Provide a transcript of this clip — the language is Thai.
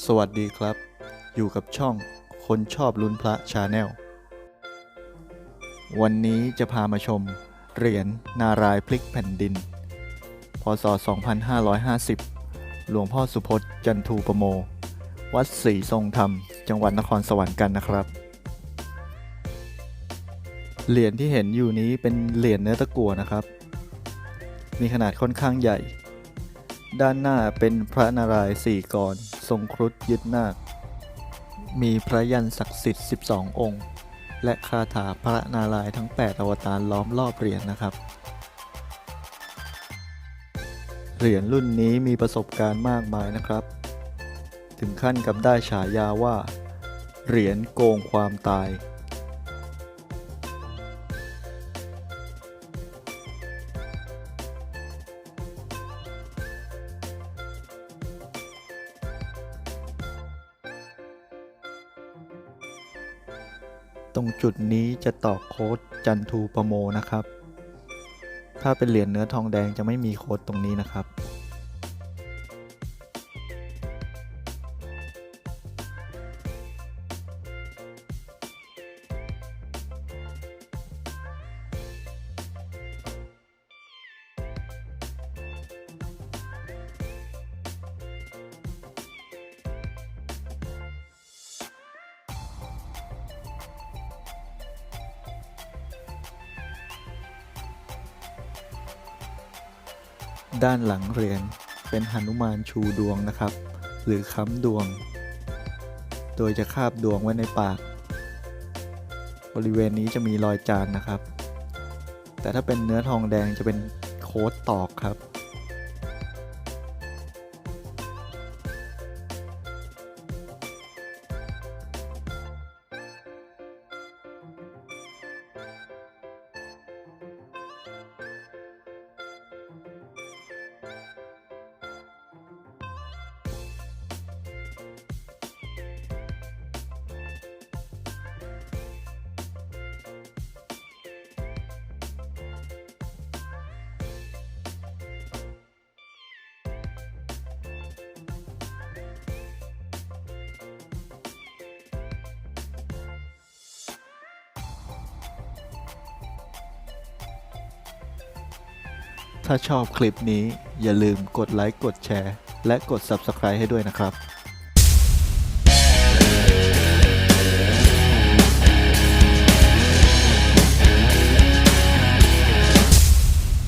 สวัสดีครับ อยู่กับช่องคนชอบลุ้นพระชาแนล วันนี้จะพามาชม เหรียญนารายพลิกแผ่นดิน พศ 2550 หลวงพ่อสุพจน์จันทูปโม วัดศรีทรงธรรม จังหวัดนครสวรรค์กันนะครับ เหรียญที่เห็นอยู่นี้เป็นเหรียญเนื้อตะกั่วนะครับ มีขนาดค่อนข้างใหญ่ ด้านหน้าเป็นพระนารายณ์สี่กรทรงครุฑยึดนาค มีพระยันศักดิ์สิทธิ์ 12 องค์ และคาถาพระนารายณ์ทั้ง 8 อวตารล้อมรอบเหรียญนะครับ เหรียญรุ่นนี้มีประสบการณ์มากมายนะครับ ถึงขั้นกับได้ฉายาว่า เหรียญโกงความตาย ตรงจุดนี้จะต่อโค้ดจันทูปโมนะครับ ถ้าเป็นเหรียญเนื้อทองแดงจะไม่มีโค้ดตรงนี้นะครับ ด้านหลังเหรียญเป็นหนุมานชูดวงนะครับ หรือค้ำดวง โดยจะคาบดวงไว้ในปาก บริเวณนี้จะมีรอยจานนะครับ แต่ถ้าเป็นเนื้อทองแดงจะเป็นโค้ดตอกครับ ถ้าชอบคลิปนี้อย่าลืมกดไลค์กดแชร์ และกด Subscribe ให้ด้วยนะครับ